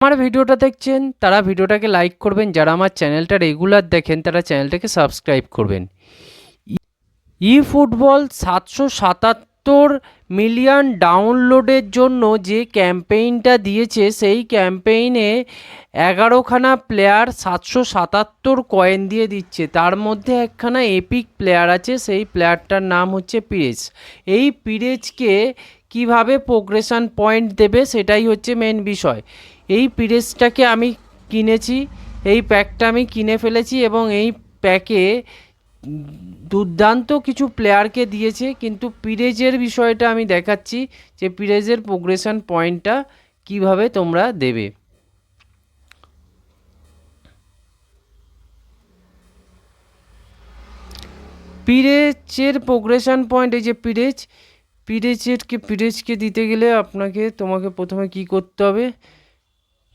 আমার ভিডিওটা দেখছেন, তারা ভিডিওটাকে লাইক করবেন। যারা আমার চ্যানেলটা রেগুলার দেখেন, তারা চ্যানেলটাকে সাবস্ক্রাইব করবেন। ই ফুটবল সাতশো সাতাত্তর মিলিয়ন ডাউনলোডের জন্য যে ক্যাম্পেইনটা দিয়েছে, সেই ক্যাম্পেইনে এগারোখানা প্লেয়ার সাতশো সাতাত্তর কয়েন দিয়ে দিচ্ছে। তার মধ্যে একখানা এপিক প্লেয়ার আছে, সেই প্লেয়ারটার নাম হচ্ছে পিরেজ। এই পিরেজকে কীভাবে প্রোগ্রেশন পয়েন্ট দেবে সেটাই হচ্ছে মেন বিষয়। এই পিরেজটাকে আমি কিনেছি, এই প্যাকটা আমি কিনে ফেলেছি এবং এই প্যাকে দুর্দান্ত কিছু প্লেয়ারকে দিয়েছে, কিন্তু পিরেজের বিষয়টা আমি দেখাচ্ছি যে পিরেজের প্রোগ্রেশন পয়েন্টটা কীভাবে তোমরা দেবে। পিরেজের প্রোগ্রেশন পয়েন্ট এই যে পিরেজ পিরেজেরকে পিরেজকে দিতে গেলে আপনাকে, তোমাকে প্রথমে কি করতে হবে?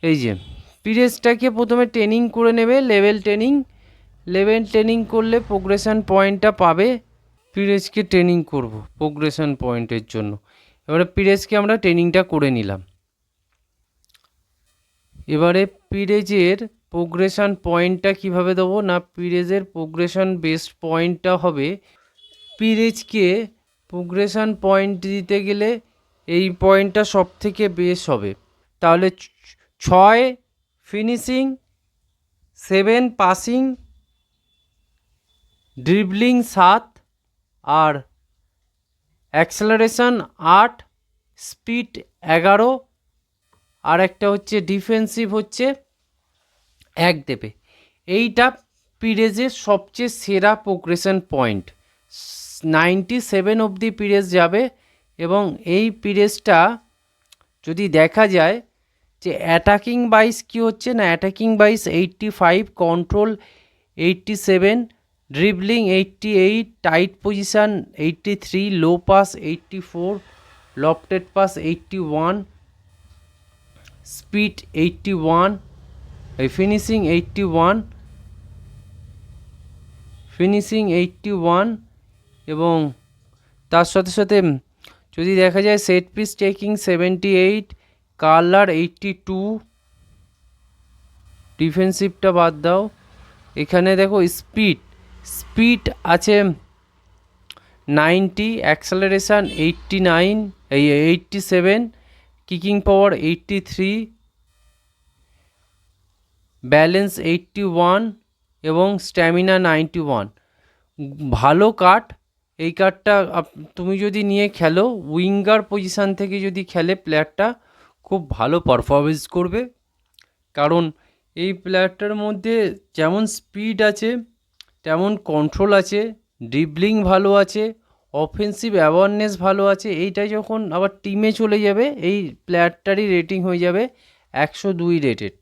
এই যে পিরেজটাকে প্রথমে ট্রেনিং করে নেবে লেভেল ট্রেনিং লেভেল ট্রেনিং করলে প্রোগ্রেশন পয়েন্টটা পাবে। পিরেজকে ট্রেনিং করব প্রোগ্রেশন পয়েন্টের জন্য। এবারে পিরেজকে আমরা ট্রেনিংটা করে নিলাম। এবারে পিরেজের প্রোগ্রেশন পয়েন্টটা কীভাবে দেবো? না পিরেজের প্রোগ্রেশন বেস্ট পয়েন্টটা হবে পিরেজকে প্রোগ্রেশন পয়েন্ট দিতে গেলে এই পয়েন্টটা সব থেকে বেশ হবে। তাহলে ছয় ফিনিশিং সেভেন পাসিং ড্রিবলিং সাত, আর অ্যাক্সেলারেশন আট স্পিড এগারো, আর একটা হচ্ছে ডিফেন্সিভ হচ্ছে এক দেবে। এইটা পিরেজের সবচেয়ে সেরা প্রোগ্রেশন পয়েন্ট নাইনটি সেভেন অবধি পিরেজ যাবে এবং এই পিরেজটা যদি দেখা যায় যে অ্যাটাকিং বাইস কী হচ্ছে না attacking বাইস eighty five control eighty seven dribbling eighty eight tight position eighty three low pass eighty four lofted pass eighty one speed eighty one এই finishing eighty one finishing eighty one এবং তার সাথে সাথে যদি দেখা যায় set piece taking seventy eight curl eighty two ডিফেন্সিভটা বাদ দাও। এখানে দেখো স্পিড স্পিড আছে নাইনটি অ্যাক্সেলারেশান এইটটি নাইন এই eighty seven kicking power eighty three balance eighty one এবং স্ট্যামিনা নাইনটি ওয়ান ভালো কার্ড এই কার্ডটা তুমি যদি নিয়ে খেলো উইঙ্গার পজিশান থেকে যদি খেলে প্লেয়ারটা খুব ভালো পারফরমেন্স করবে। কারণ এই প্লেয়ারটার মধ্যে যেমন স্পিড আছে, তেমন কন্ট্রোল আছে ড্রিবলিং ভালো আছে অফেন্সিভ অ্যাওয়ারনেস ভালো আছে এইটা যখন আবার টিমে চলে যাবে, এই প্লেয়ারটারই রেটিং হয়ে যাবে একশো দুই রেটেড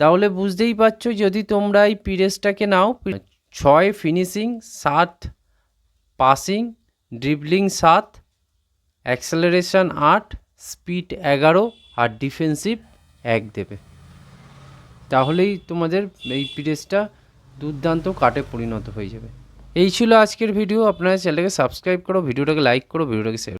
তাহলে বুঝতেই পারছ, যদি তোমরা এই পিরেসটাকে নাও, ছয় ফিনিশিং সাত পাসিং, ড্রিবলিং সাত, অ্যাক্সেলারেশন আট, স্পিড এগারো আর ডিফেন্সিভ এক দেবে। তাহলেই তোমাদের এই পিরেসটা দুর্দান্ত কাটে পরিণত হয়ে যাবে। এই ছিল আজকের ভিডিও। আপনারা চ্যানেলকে সাবস্ক্রাইব করো, ভিডিওটাকে লাইক করো, ভিডিওটাকে শেয়ার